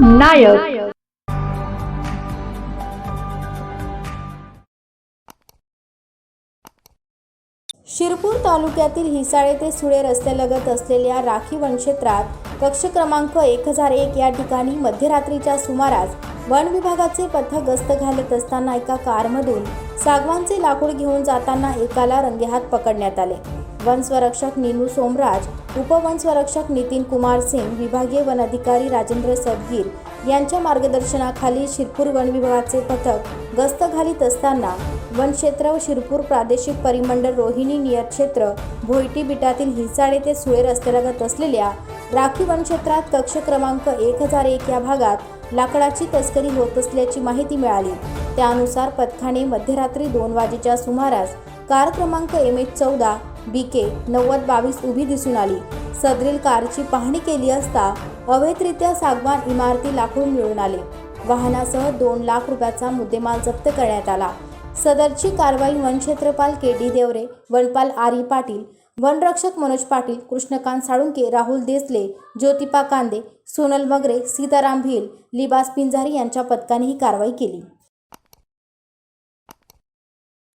नायक. शिरपूर तालुक्यातील हिसाळे ते सुळे रस्त्यालगत असलेल्या राखी वनक्षेत्रात कक्ष क्रमांक एक हजार एक या ठिकाणी मध्यरात्रीच्या सुमारास वन विभागाचे पथक गस्त घालत असताना एका कारमधून सागवानचे लाकूड घेऊन जाताना एकाला रंगेहात पकडण्यात आले. वन संरक्षक नीनू सोमराज उपवनस्वरक्षक नितीन कुमार सिंग विभागीय वन अधिकारी राजेंद्र सदगीर यांच्या मार्गदर्शनाखाली शिरपूर वन विभागाचे पथक गस्त घालीत असताना वनक्षेत्र व शिरपूर प्रादेशिक परिमंडळ रोहिणी नियतक्षेत्र भोयटी बिटातील हिसाळे ते सुळे रस्त्यालगत असलेल्या राखी वनक्षेत्रात कक्ष क्रमांक एक हजार एक या भागात लाकडाची तस्करी होत असल्याची माहिती मिळाली. त्यानुसार पथकाने मध्यरात्री दोन वाजेच्या सुमारास कार क्रमांक एम एच चौदा बी के नव्वद बावीस उभी दिसून आली. सदरील कारची पाहणी केली असता अवैधरित्या सागवान इमारती लाकूड मिळून आले. वाहनासह दोन लाख रुपयाचा मुद्देमाल जप्त करण्यात आला. सदरची कारवाई वनक्षेत्रपाल के डी देवरे वनपाल आरी पाटील वनरक्षक मनोज पाटील कृष्णकांत साळुंके राहुल देसले ज्योतिपा कांदे सोनल मगरे सीताराम भिल लिबास पिंजारी यांच्या पथकाने ही कारवाई केली.